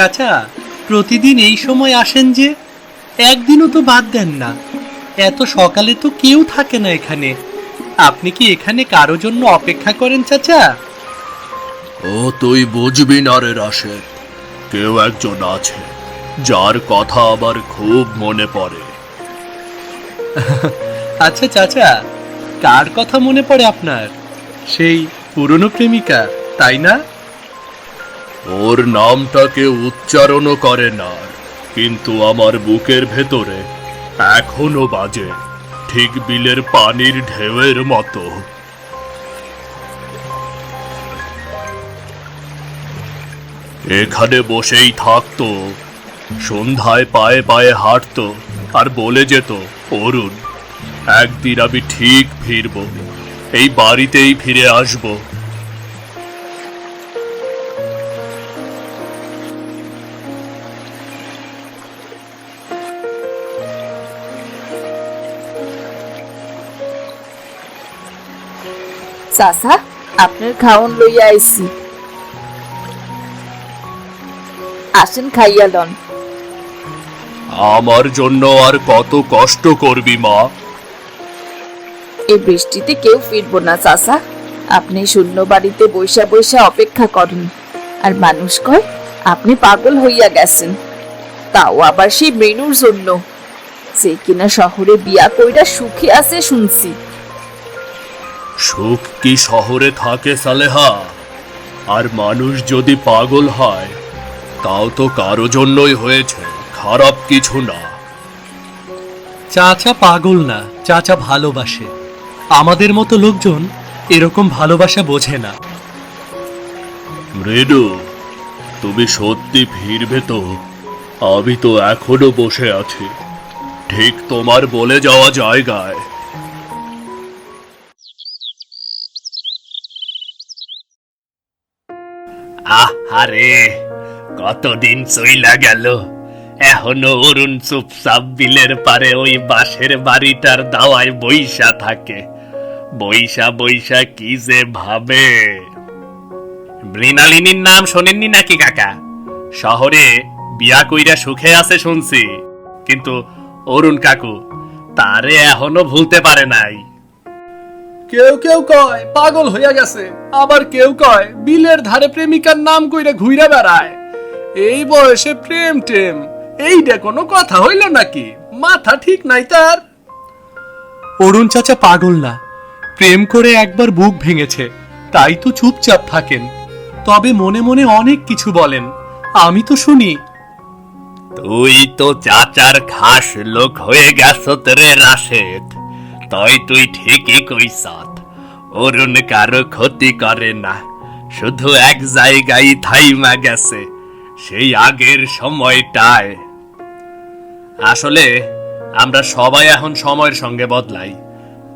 চাচা প্রতিদিন এই সময় আসেন যে একদিনও তো বাদ দেন না। এত সকালে তো কেউ থাকে না এখানে। আপনি কি এখানে কারও জন্য অপেক্ষা করেন চাচা? ও তুই বুঝবি না রে রাশেদ কেউ একজন আছে যার কথা আমার খুব মনে পড়ে। আচ্ছা চাচা কার কথা মনে পড়ে আপনার? সেই পুরনো প্রেমিকা তাই না? ওর নামটাকে উচ্চারণও করে না, কিন্তু আমার বুকের ভেতরে এখনও বাজে, ঠিক বিলের পানির ঢেউয়ের মতো। এখানে বসেই থাকতো, সন্ধ্যায় পায়ে পায়ে হাঁটতো, আর বলে যেত, অরুণ, একদিন আমি ঠিক ফিরব, এই বাড়িতেই ফিরে আসব। চাচা আপনার খাওন লইয়া আইছি। আসেন খাইয়া লন। আমার জন্য আর কত কষ্ট করবি মা? এই বৃষ্টিতে কেউ ফিরবো না চাচা। আপনি শূন্য বাড়িতে বৈশা বৈশা অপেক্ষা করেন। আর মানুষ কয় আপনি পাগল হইয়া গেছেন। তাও আবার সেই মেনুর জন্য। যে কিনা শহরে বিয়া কইরা সুখে আছে শুনছি। সুখ কি শহরে থাকে সালেহা। আর মানুষ যদি পাগল হয় তাও তো কারও জন্যই হয়েছে খারাপ কিছু না। চাচা পাগল না চাচা ভালোবাসে। আমাদের মতো লোকজন এরকম ভালোবাসা বোঝে না। মৃদু তুমি সত্যি ফিরবে তো? আমি তো এখনও বসে আছি। ঠিক তোমার বলে যাওয়া জায়গায় আহারে কতদিন চইলা গেল? এখনও অরুণ চুপচাপ বিলের পারে ওই বাঁশের বাড়িটার দাওয়ায় বইসা থাকে। বইসা বইসা কি যে ভাবে? মৃণালিনীর নাম শোনেননি নাকি কাকা? শহরে বিয়া কইরা সুখে আছে শুনছি। কিন্তু অরুণ কাকু, তারে এখনও ভুলতে পারে নাই। কেউ কেউ কয় পাগল হইয়া গেছে। আবার কেউ কয় বিলের ধারে প্রেমিকার নাম কইরা ঘুইরা বেড়ায়। এই বয়সে প্রেম টেম এইটা কোনো কথা হইল নাকি? মাথা ঠিক নাই তার। অরুণ চাচা পাগল না। প্রেম করে একবার বুক ভেঙেছে তাই তো চুপচাপ থাকেন। তবে মনে মনে অনেক কিছু বলেন। আমি তো শুনি। তুই তো চাচার খাস লোক হয়ে গেছ রে রাশেদ। তাই তুই ঠিকই কইসত। অরুণ কারও ক্ষতি করে না। শুধু এক জায়গায় থাইমা গেছে, সেই আগের সময়টায়। আসলে, আমরা সবাই এখন সময়ের সঙ্গে বদলাই।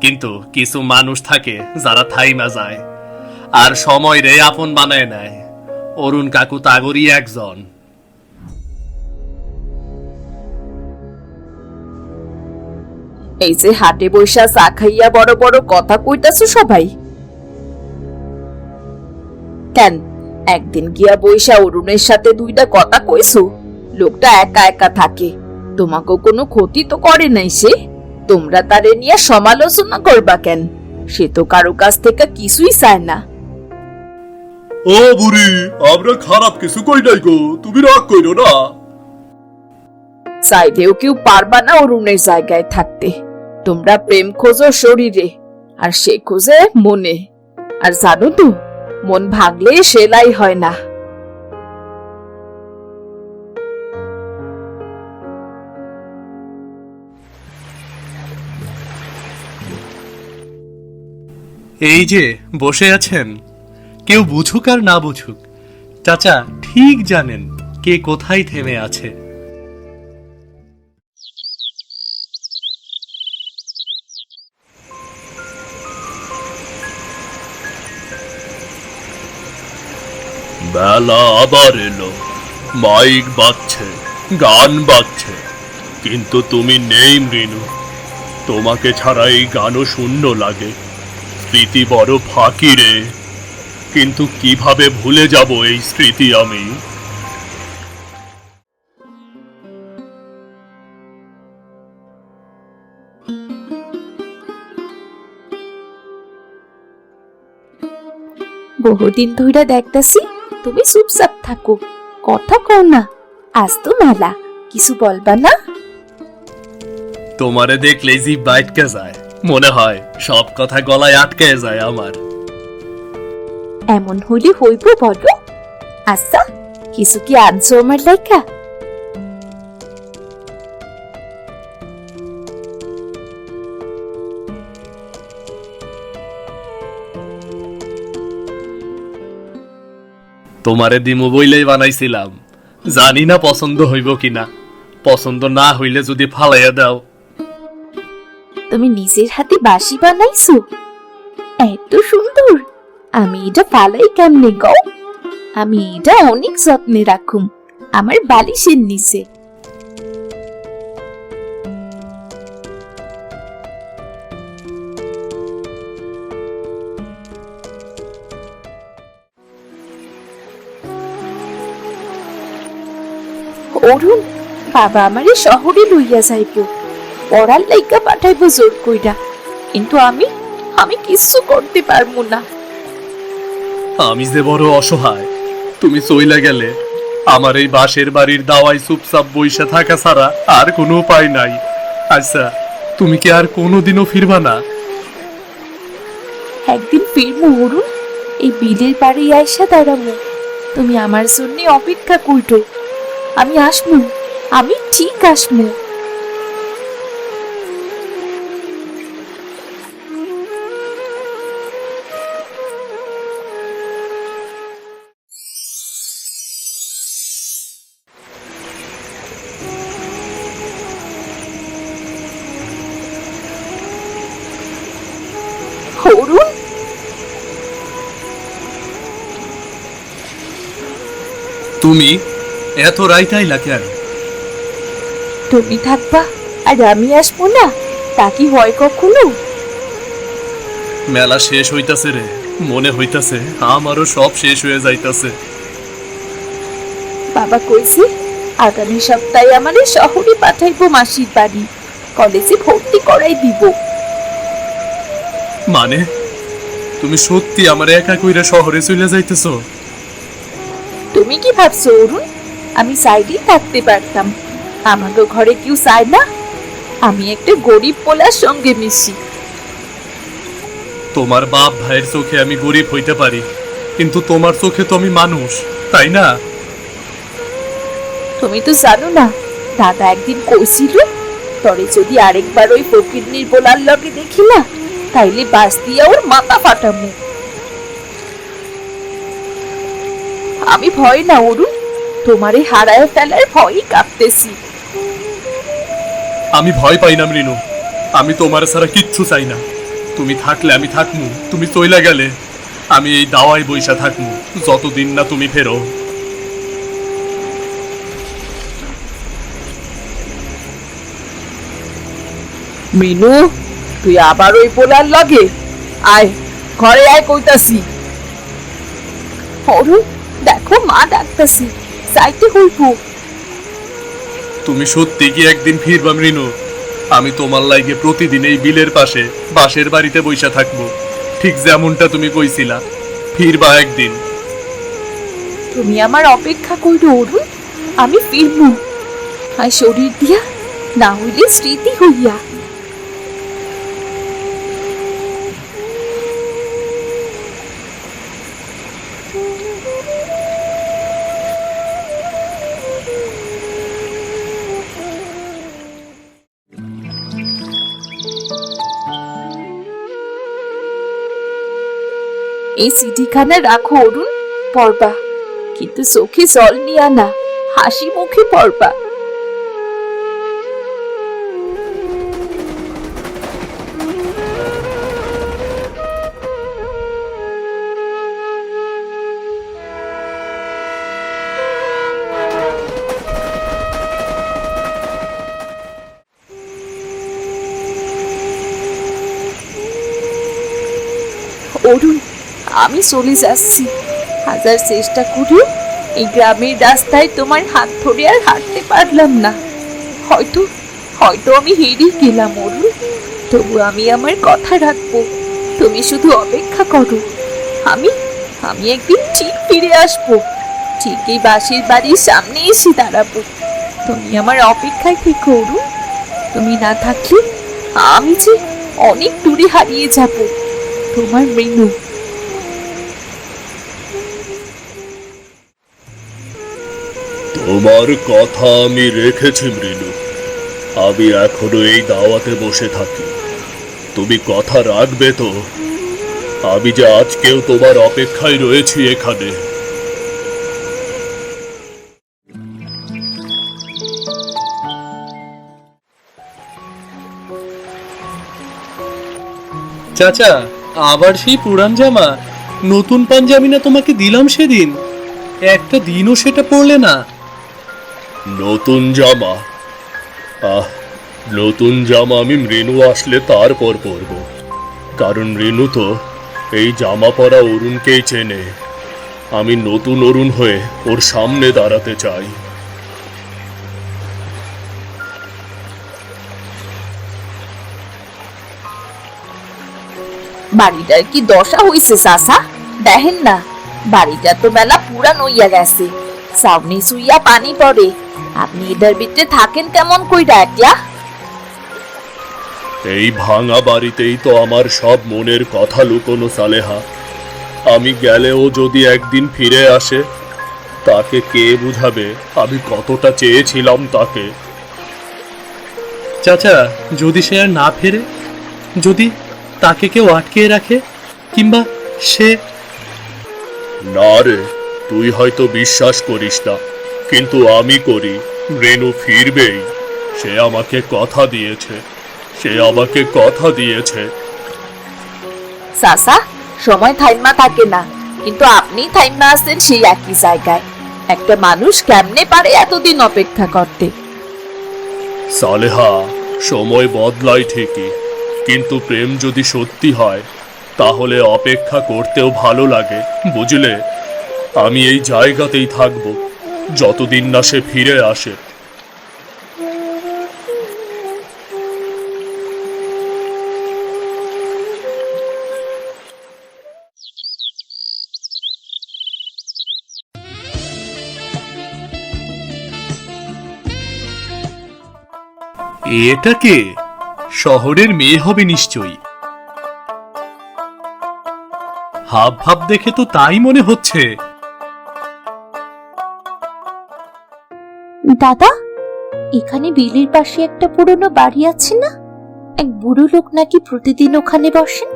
কিন্তু কিছু মানুষ থাকে যারা থাইমা যায়, আর সময় রে আপন বানায় নেয়। অরুণ কাকু তাগরই একজন। এই যে হাটে বৈশা চা খাইয়া বড় বড় কথা কইতাছো সবাই। কেন? একদিন গিয়া বৈশা অরুণের সাথে দুইটা কথা কইছো লোকটা একা একা থাকে তোমাকে কোনো ক্ষতি তো করে নাই সে? তোমরা তারে নিয়ে সমালোচনা করবা কেন? সে তো কারও কাছ থেকে কিছুই চায় না। ও বুড়ি আমরা খারাপ কিছু কই নাই গো তুমি রাগ কইরো না। চাইলেও কেউ পারবা না অরুণের জায়গায় থাকতে। তোমরা প্রেম খোঁজো শরীরে, আর সে খোঁজে মনে। আর জানো তো, মন ভাগলে সেলাই হয় না। এই যে, বসে আছেন। কেউ বুঝুক আর না বুঝুক। চাচা, ঠিক জানেন কে কোথায় থেমে আছে। বেলা আবার এলো। মাইক বাজছে, গান বাজছে। কিন্তু তুমি নেই মৃণু। তোমাকে ছাড়া এই গানও শূন্য লাগে। স্মৃতি বড় ফাঁকি রে। কিন্তু কীভাবে ভুলে যাব এই স্মৃতি আমি? বহুদিন ধরে দেখতেছি তুমি চুপচাপ থাকো। কথা কও না। আজ তো মেলা। কিছু বলবা না? তোমারে দেখলেই জিভ বাইটকে যায়। মনে হয় সব কথা গলায় আটকে যায় আমার। এমন হলে হইব বলো। আচ্ছা কিছু কি আনছো আমার লেখা? তোমারে দিমু বইলেই বানাইছিলাম। জানি না পছন্দ হইব কিনা। পছন্দ না হইলে যদি ফালাইয়া দাও। তুমি নিজের হাতে বাসি বানাইছো? এত সুন্দর। আমি এটা ফালাই কেমনে গো আমি এটা অনেক যত্নে রাখুম। আমার বালিশের নিচে। অরুণ বাবা আমারে শহরে লইয়া যাইব। পড়ার লাইকা পাঠাইব জোর কইরা। কিন্তু আমি আমি কিচ্ছু করতে পারব না। আমি যে বড় অসহায় তুমি চইলা গেলে আমার এই বাঁশের বাড়ির দাওয়ায় চুপচাপ বইসা থাকা ছাড়া আর কোনো উপায় নাই। আচ্ছা তুমি কি আর কোনোদিনও ফিরবা না? একদিন ফিরবো অরুণ এই বিলের বাড়ি আইসা দাঁড়াবো। তুমি আমার জন্য অপেক্ষা করতো আমি আসব। আমি ঠিক আসব। তুমি এত রাইতাইলা কেন তুমি থাকবা আর আমি আসব না তা কি হয় কখনো? মেলা শেষ হইতাছে রে মনে হইতাছে আমারও সব শেষ হয়ে যাইতাছে। বাবা কইছে আগামী সপ্তাহে আমাদের শহরে পাঠাইবো মাসির বাড়ি কলেজে ভর্তি করাই দিব। মানে? তুমি সত্যি আমার একা কইরা শহরে চলে যাইতেছো? তুমি কি ভাবছ অরুণ? আমি সাইডেই থাকতে পারতাম। আমারও ঘরে কেউ চায় না? আমি একটা গরিব পোলার সঙ্গে মিশি। তোমার বাপ ভাইয়ের চোখে আমি গরিব হইতে পারি কিন্তু তোমার চোখে তো আমি মানুষ তাই না? তুমি তো জানো না দাদা একদিন কইছিল তরে যদি আরেকবার ওই ফকিরনির বোলার লগে দেখি না তাইলে বাস দিয়া ওর মাথা ফাটামু। আমি ভয় না অরুণ। তোমারে হারায় ফেলার ভয়ই কাঁপতেছি। আমি ভয় পাই না মৃণু। আমি তোমার ছাড়া কিচ্ছু চাই না। তুমি থাকলে আমি থাকমু তুমি চইলা গেলে আমি এই দাওয়ায় বইসা থাকমু যতদিন না তুমি ফেরো। মিনু তুই আবার ওই পোলার লগে? আয় ঘরে আয় কইতাছি। অরুণ দেখো মা ডাকতাছি। যাইতে হইব। তুমি সত্যি কি একদিন ফিরবা মৃণু? আমি তোমার লাইগে প্রতিদিন এই বিলের পাশে বাসের বাড়িতে বইসা থাকব। ঠিক যেমনটা তুমি কইছিলা ফিরবা একদিন। তুমি আমার অপেক্ষা কইরো অরুণ আমি ফিরবো। আর শরীর দিয়া না হইলে স্মৃতি হইয়া। এই চিঠিখানা রাখো অরুণ পড়বা। কিন্তু চোখে জল নিয়া না হাসি মুখে পড়বা। অরুণ আমি চলে যাচ্ছি। হাজার চেষ্টা করেও এই গ্রামের রাস্তায় তোমার হাত ধরে আর হাঁটতে পারলাম না। হয়তো হয়তো আমি হেরেই গেলাম অরুণ তবু আমি আমার কথা রাখব। তুমি শুধু অপেক্ষা করো। আমি আমি একদিন ঠিক ফিরে আসব। ঠিক এই বাসির বাড়ির সামনে এসে দাঁড়াবো। তুমি আমার অপেক্ষায় থেকো অরুণ তুমি না থাকলে আমি যে অনেক দূরে হারিয়ে যাব। তোমার মৃণু তোমার কথা আমি রেখেছি, মৃণু। আমি এখনও এই দাওয়াতে বসে থাকি। তুমি কথা রাখবে তো? আমি যে আজকেও তোমার অপেক্ষায় রয়েছি এখানে। চাচা, আবার সেই পুরান জামা। নতুন পাঞ্জাবি না তোমাকে দিলাম সেদিন? একটা দিনও সেটা পড়লে না। নতুন জামা। আহ, নতুন জামা আমি মৃণু আসলে তারপর পরব। কারণ মৃণু তো এই জামা পরা অরুণকেই চেনে। আমি নতুন অরুণ হয়ে ওর সামনে দাঁড়াতে চাই। বাড়িটার কি দশা হইছে সাসা দেখেন না, বাড়িটা তো মেলা পুরান হইয়া গেছে। সামনে সুইয়া পানি পড়ে। আপনি এটার ভিতরে থাকেন কেমন কইরা একলা? এই ভাঙা বাড়িতেই তো আমার সব মনের কথা লুকোনো সালেহা। আমি গেলেও যদি একদিন ফিরে আসে তাকে কে বুঝাবে? আমি কতটা চেয়েছিলাম তাকে। চাচা যদি সে আর না ফেরে? যদি তাকে কেউ আটকে রাখে কিংবা সে না রে তুই হয়তো বিশ্বাস করিস না। কিন্তু আমি করি। রেনু ফিরবেই। সে আমাকে কথা দিয়েছে। সে আমাকে কথা দিয়েছে। সাসা সময় থাইমা থাকে না। কিন্তু আপনি থাইমা আছেন সেই একই জায়গায়। একটা মানুষ কেমনে পারে এতদিন অপেক্ষা করতে? সালেহা সময় বদলায় ঠিকই। কিন্তু প্রেম যদি সত্যি হয় তাহলে অপেক্ষা করতেও ভালো লাগে বুঝলে? আমি এই জায়গাতেই থাকব। যতদিন না সে ফিরে আসে। এটা কে? শহরের মেয়ে হবে নিশ্চয়ই। হাব ভাব দেখে তো তাই মনে হচ্ছে। দাদা এখানে বিলের পাশে একটা পুরনো বাড়ি আছে না? এক বুড়ো লোক নাকি প্রতিদিন ওখানে বসেন।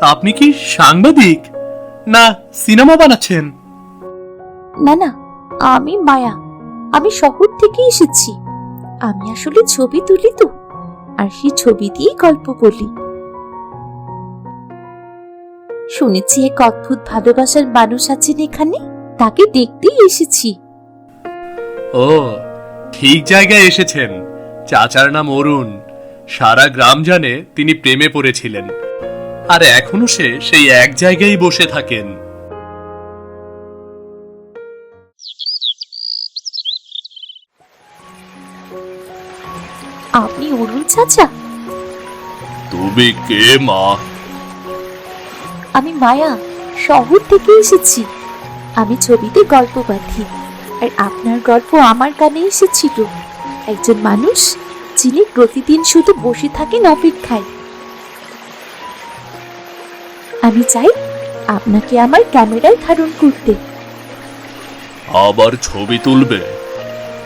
আপনি কি সাংবাদিক? না সিনেমা বানাচ্ছেন। না না আমি মায়া। আমি শহর থেকে এসেছি। আমি আসলে ছবি তুলি তো আর সেই ছবি দিয়ে গল্প বলি। শুনেছি এক অদ্ভুত ভালোবাসার মানুষ আছেন এখানে তাকে দেখতেই এসেছি। ও ঠিক জায়গায় এসেছেন। চাচার নাম অরুণ। সারা গ্রাম জানে তিনি প্রেমে পড়েছিলেন। আর এখনও সে সেই এক জায়গায় বসে থাকেন। আপনি অরুণ চাচা? তুমি কে মা? আমি মায়া শহর থেকে এসেছি। আমি ছবিতে গল্প পাঠি আর আপনার গল্প আমার কানে এসেছিল। একজন মানুষ যিনি প্রতিদিন শুধু বসে থাকেন অপেক্ষায়। আমি চাই আপনাকে আমার ক্যামেরায় ধারণ করতে। আবার ছবি তুলবে।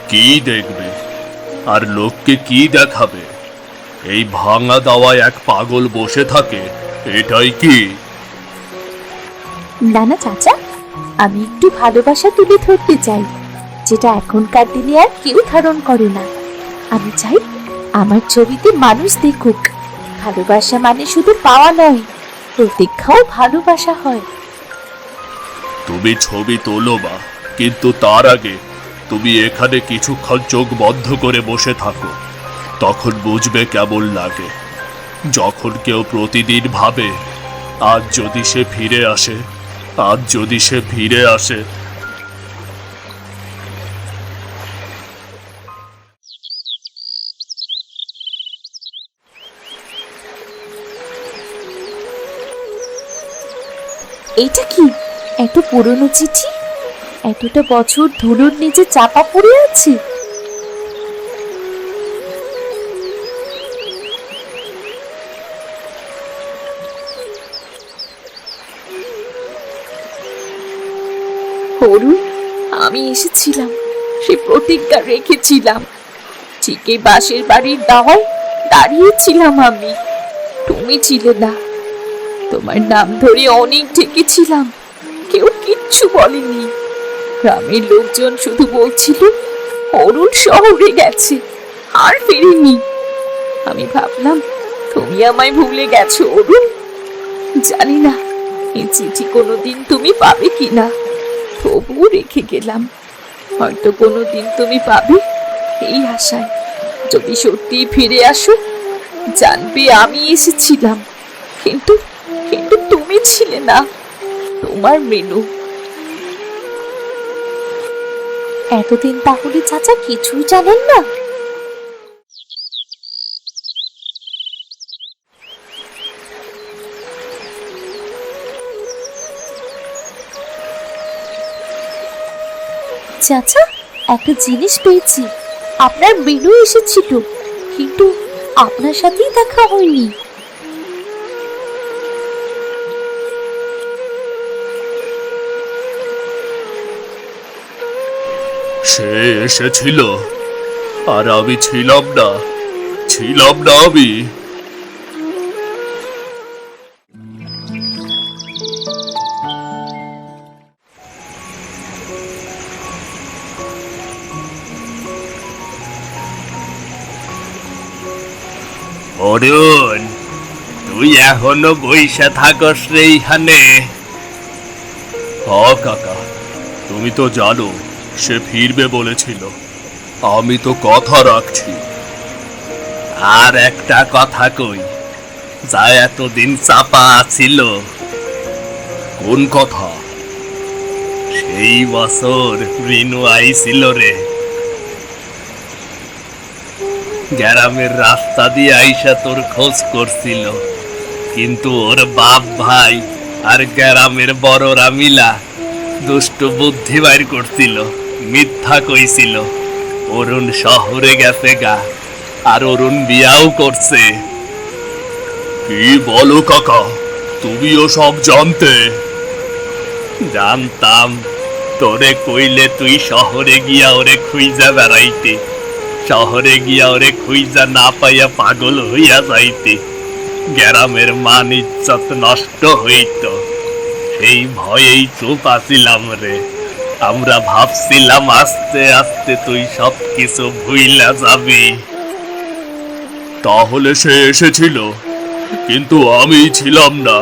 কি দেখবে? আর লোককে কি দেখাবে? এই ভাঙা দাওয়ায় এক পাগল বসে থাকে এটাই কি? না না চাচা আমি একটু ভালোবাসা তুলে ধরতে চাই। যেটা এখনকার দিনে আর কেউ ধারণ করে না। আমি চাই আমার ছবিতে মানুষ দেখুক। ভালোবাসা মানে শুধু পাওয়া নয়, প্রতীক্ষাও ভালোবাসা হয়। তুমি ছবি তোলো বা কিন্তু তার আগে তুমি এখানে কিছুক্ষণ চোখ বন্ধ করে বসে থাকো। তখন বুঝবে কেমন লাগে। যখন কেউ প্রতিদিন ভাবে, আজ যদি সে ফিরে আসে, আজ যদি সে ফিরে আসে এইটা কি? এত পুরনো চিঠি? এতটা বছর ধুলোর নিচে চাপা পড়ে আছে? আমি এসেছিলাম। সে প্রতিজ্ঞা রেখেছিলাম। ঠিক এই বাসের বাড়ির দাওয়ায় দাঁড়িয়েছিলাম আমি। তুমি ছিলে না। তোমার নাম ধরে অনেক ডেকেছিলাম। কেউ কিচ্ছু বলেনি। গ্রামের লোকজন শুধু বলছিল, অরুণ শহরে গেছে, আর ফেরেনি। আমি ভাবলাম, তুমি আমায় ভুলে গেছো, অরুণ। জানি না এই চিঠি কোনোদিন তুমি পাবে কি না তবুও রেখে গেলাম। হয়তো কোনোদিন তুমি পাবে এই আশায়। যদি সত্যি ফিরে আসো, জানবে আমি এসেছিলাম। কিন্তু তুমি না। তোমার মেনু এতদিন তাহলে চাচা কিছুই জানেন না। চাচা, একটা জিনিস পেয়েছি। আপনার মেনু এসেছিল, কিন্তু আপনার সাথেই দেখা হয়নি। সে এসেছিল। আর আমি ছিলাম না। ছিলাম না আমি। অরুণ, তুই এখনও বইসা থাকস রে এইখানে। হ, কাকা, তুমি তো জানো সে ফিরবে বলেছিল। আমি তো কথা রাখছি। আর একটা কথা কই, যা এতদিন চাপা ছিল। কোন কথা? সেই বছর রিনু আইছিল রে। গ্রামের রাস্তা দিয়ে আইসা তোর খোঁজ করছিল। কিন্তু ওর বাপ ভাই আর গ্রামের বড়রা মিলা দুষ্ট বুদ্ধি বাইর করছিল। মিথ্যা কইছিল। অরুণ শহরে গেছে গা আর অরুণ বিয়াও করছে। কি বলো কাকা তুমিও সব জানতে? জানতাম। তোরে কইলে তুই শহরে গিয়া ওরে খুইজা বেড়াইতে। শহরে গিয়া ওরে খুইজা না পাইয়া পাগল হইয়া যাইতে। গ্রামের মান ইজ্জত নষ্ট হইত। সেই ভয়েই চুপ আসিলাম রে। আমরা ভাবছিলাম আস্তে আস্তে তুই সব কিছু ভুইলা যাবি। তাহলে সে এসেছিল, কিন্তু আমি ছিলাম না।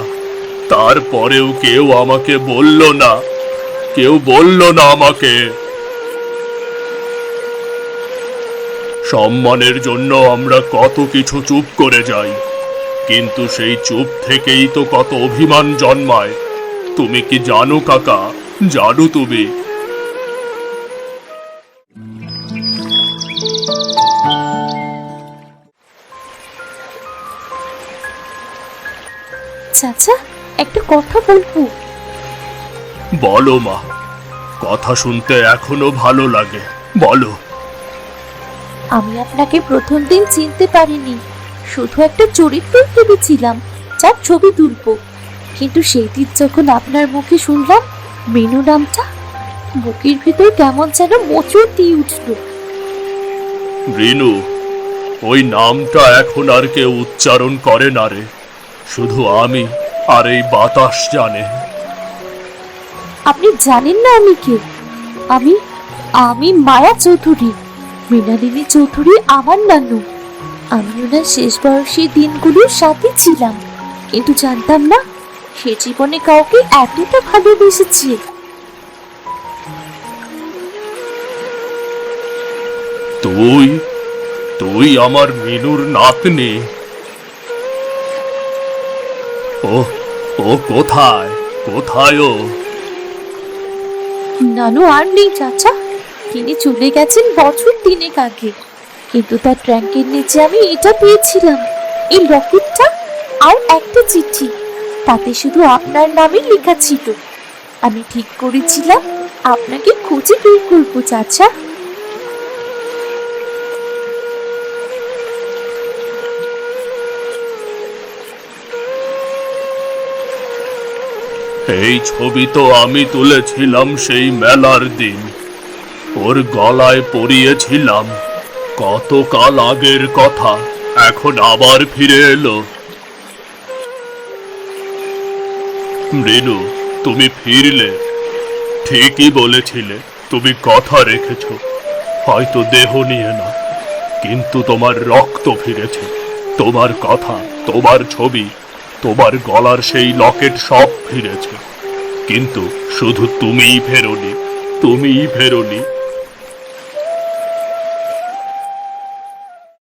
তারপরেও কেউ আমাকে বলল না, কেউ বলল না আমাকে। সম্মানের জন্য আমরা কত কিছু চুপ করে যাই, কিন্তু সেই চুপ থেকেই তো কত অভিমান জন্মায়। তুমি কি জানো, কাকা? জানো তুমি? চাচা একটা কথা বলব। বলো মা কথা শুনতে এখনও ভালো লাগে বলো। আমি আপনাকে প্রথম দিন চিনতে পারিনি শুধু একটা চরিত্র ভেবেছিলাম যার ছবি তুলবো। কিন্তু সেই দিন যখন আপনার মুখে শুনলাম মেনু নামটা বুকের ভিতর কেমন যেন মোচড় দিয়ে উঠল। রিনু ওই নামটা এখন আর কেউ উচ্চারণ করে না রে। শুধু আমি আর এই বাতাস জানে। আপনি জানেন না আমি কে? আমি আমি মায়া চৌধুরী। মৃণালিনী চৌধুরী আমার নানু। আমি ওনার শেষ বয়সী দিনগুলোর সাথে ছিলাম কিন্তু জানতাম না সে জীবনে কাউকে এতটা ভালোবেসেছে। তুই তুই আমার মিনুর নাতনি। ও ও কোথায়? কোথায় ও? নানু আর নেই, চাচা। তিনি চলে গেছেন বছর তিনেক আগে। কিন্তু তার ট্র্যাঙ্কের নিচে আমি এটা পেয়েছিলাম। এই লকেটটা আর একটা চিঠি। তাতে শুধু আপনার নামই লেখা ছিল। আমি ঠিক করেছিলাম, আপনাকে খুঁজে বের করব, চাচা। এই ছবি তো আমি তুলেছিলাম সেই মেলার দিন। ওর গলায় পরিয়েছিলাম কতকাল আগের কথা, এখন আবার ফিরে এলো। মৃণু, তুমি ফিরলে, ঠিকই বলেছিলে, তুমি কথা রেখেছ, হয়তো দেহ নিয়ে না, কিন্তু তোমার রক্ত ফিরেছে, তোমার কথা, তোমার ছবি তোমার গলার সেই লকেট সব ফিরেছে। কিন্তু শুধু তুমিই ফেরোনি তুমিই ফেরোনি।